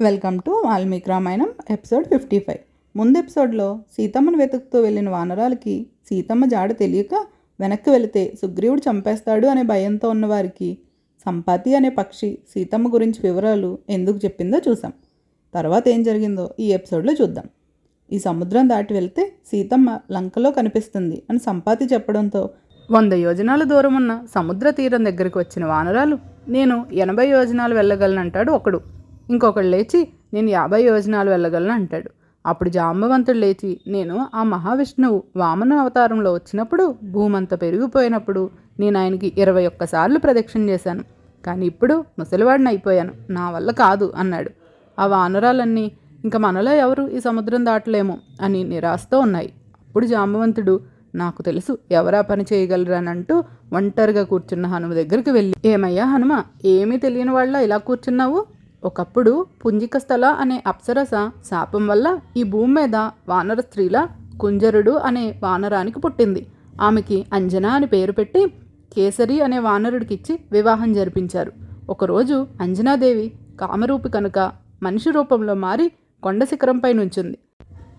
Welcome to Valmiki Ramayanam episode fifty five. ముందు ఎపిసోడ్లో సీతమ్మను వెతుకుతూ వెళ్ళిన వానరాలకి సీతమ్మ జాడ తెలియక వెనక్కి వెళితే సుగ్రీవుడు చంపేస్తాడు అనే భయంతో ఉన్నవారికి సంపాతి అనే పక్షి సీతమ్మ గురించి వివరాలు ఎందుకు చెప్పిందో చూసాం తర్వాత ఏం జరిగిందో ఈ ఎపిసోడ్లో చూద్దాం. ఈ సముద్రం దాటి వెళ్తే సీతమ్మ లంకలో కనిపిస్తుంది అని సంపాతి చెప్పడంతో వంద యోజనాల దూరం ఉన్న సముద్ర తీరం దగ్గరికి వచ్చిన వానరాలు నేను ఎనభై యోజనాలు వెళ్ళగలనంటాడు ఒకడు. ఇంకొకడు లేచి నేను యాభై యోజనాలు వెళ్ళగలను అంటాడు. అప్పుడు జాంబవంతుడు లేచి నేను ఆ మహావిష్ణువు వామన అవతారంలో వచ్చినప్పుడు భూమంతా పెరిగిపోయినప్పుడు నేను ఆయనకి ఇరవై ఒక్కసార్లు ప్రదక్షిణ చేశాను. కానీ ఇప్పుడు ముసలివాడిని అయిపోయాను. నా వల్ల కాదు అన్నాడు. ఆ వానరాలన్నీ ఇంకా మనలో ఎవరు ఈ సముద్రం దాటలేము అని నిరాశతో ఉన్నాయి. అప్పుడు జాంబవంతుడు నాకు తెలుసు ఎవరా పని చేయగలరనంటూ ఒంటరిగా కూర్చున్న హనుమ దగ్గరికి వెళ్ళి ఏమయ్యా హనుమ ఏమీ తెలియని వాళ్ళ ఇలా కూర్చున్నావు? ఒకప్పుడు పుంజిక స్థల అనే అప్సరస శాపం వల్ల ఈ భూమి మీద వానర స్త్రీల కుంజరుడు అనే వానరానికి పుట్టింది. ఆమెకి అంజనా అని పేరు పెట్టి కేసరి అనే వానరుడికిచ్చి వివాహం జరిపించారు. ఒకరోజు అంజనాదేవి కామరూపి కనుక మనిషి రూపంలో మారి కొండ శిఖరంపై నుంచుంది.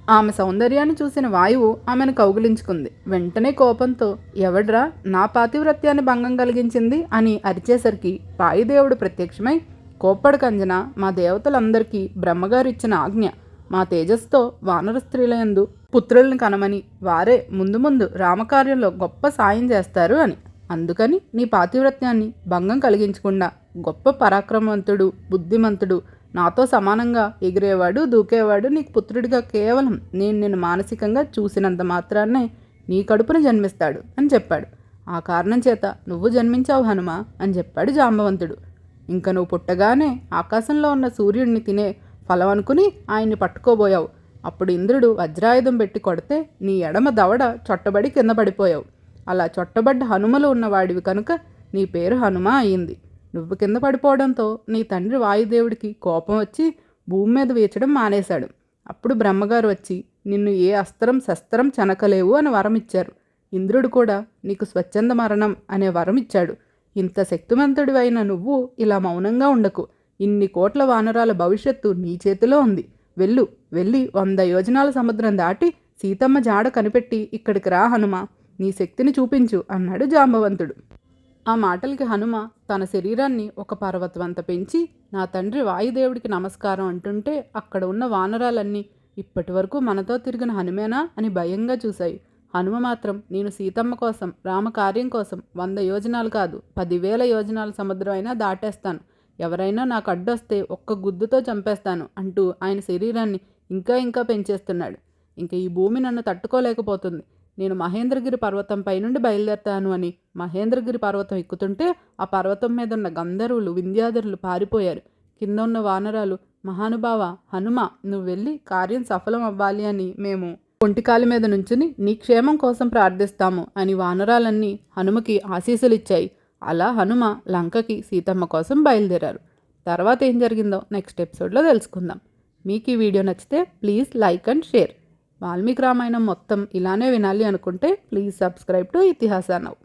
ఆమె సౌందర్యాన్ని చూసిన వాయువు ఆమెను కౌగిలించుకుంది. వెంటనే కోపంతో ఎవడ్రా నా పాతివ్రత్యాన్ని భంగం కలిగించింది? అని అరిచేసరికి వాయుదేవుడు ప్రత్యక్షమై కోప్పడకంజన మా దేవతలందరికీ బ్రహ్మగారు ఇచ్చిన ఆజ్ఞ. మా తేజస్తో వానర స్త్రీలయందు పుత్రుల్ని కనమని వారే ముందు ముందు రామకార్యంలో గొప్ప సాయం చేస్తారు అని. అందుకని నీ పాతివ్రత్యాన్ని భంగం కలిగించకుండా గొప్ప పరాక్రమవంతుడు బుద్ధిమంతుడు నాతో సమానంగా ఎగిరేవాడు దూకేవాడు నీకు పుత్రుడిగా కేవలం నేను నిన్ను మానసికంగా చూసినంత మాత్రాన్నే నీ కడుపున జన్మిస్తాడు అని చెప్పాడు. ఆ కారణం చేత నువ్వు జన్మించావు హనుమ అని చెప్పాడు జాంబవంతుడు. ఇంకా నువ్వు పుట్టగానే ఆకాశంలో ఉన్న సూర్యుడిని తినే ఫలం అనుకుని ఆయన్ని పట్టుకోబోయావు. అప్పుడు ఇంద్రుడు వజ్రాయుధం పెట్టి కొడితే నీ ఎడమ దవడ చొట్టబడి కింద పడిపోయావు. అలా చొట్టబడ్డ హనుమలు ఉన్నవాడివి కనుక నీ పేరు హనుమ అయింది. నువ్వు కింద పడిపోవడంతో నీ తండ్రి వాయుదేవుడికి కోపం వచ్చి భూమి మీద వేచడం మానేశాడు. అప్పుడు బ్రహ్మగారు వచ్చి నిన్ను ఏ అస్త్రం శస్త్రం చెనకలేవు అని వరం ఇచ్చారు ఇంద్రుడు కూడా నీకు స్వచ్ఛంద మరణం అనే వరం ఇచ్చాడు ఇంత శక్తివంతుడివైన నువ్వు ఇలా మౌనంగా ఉండకు. ఇన్ని కోట్ల వానరాల భవిష్యత్తు నీ చేతిలో ఉంది. వెళ్ళు వెళ్ళి వంద యోజనాల సముద్రం దాటి సీతమ్మ జాడ కనిపెట్టి ఇక్కడికి రా హనుమ. నీ శక్తిని చూపించు అన్నాడు జాంబవంతుడు. ఆ మాటలకి హనుమ తన శరీరాన్ని ఒక పర్వతవంత పెంచి నా తండ్రి వాయుదేవుడికి నమస్కారం అంటుంటే అక్కడ ఉన్న వానరాలన్నీ ఇప్పటి వరకు మనతో తిరిగిన హనుమేనా అని భయంగా చూశాయి. హనుమ మాత్రం నేను సీతమ్మ కోసం రామకార్యం కోసం వంద యోజనాలు కాదు పదివేల యోజనాల సముద్రం అయినా దాటేస్తాను. ఎవరైనా నాకు అడ్డొస్తే ఒక్క గుద్దుతో చంపేస్తాను అంటూ ఆయన శరీరాన్ని ఇంకా ఇంకా పెంచేస్తున్నాడు. ఇంక ఈ భూమి నన్ను తట్టుకోలేకపోతుంది. నేను మహేంద్రగిరి పర్వతం పైనుండి బయలుదేరతాను అని మహేంద్రగిరి పర్వతం ఎక్కుతుంటే ఆ పర్వతం మీద ఉన్న గంధర్వులు వింధ్యాధరులు పారిపోయారు. కింద ఉన్న వానరాలు మహానుభావ హనుమ నువ్వు వెళ్ళి కార్యం సఫలం అవ్వాలి అని మేము ఒంటికాలి మీద నుంచుని నీ క్షేమం కోసం ప్రార్థిస్తాము అని వానరాలన్నీ హనుమకి ఆశీస్సులిచ్చాయి. అలా హనుమ లంకకి సీతమ్మ కోసం బయలుదేరారు. తర్వాత ఏం జరిగిందో నెక్స్ట్ ఎపిసోడ్లో తెలుసుకుందాం. మీకు ఈ వీడియో నచ్చితే please like and share Valmiki Ramayanam మొత్తం ఇలానే వినాలి అనుకుంటే ప్లీజ్ సబ్స్క్రైబ్ టు ఇతిహాసానవు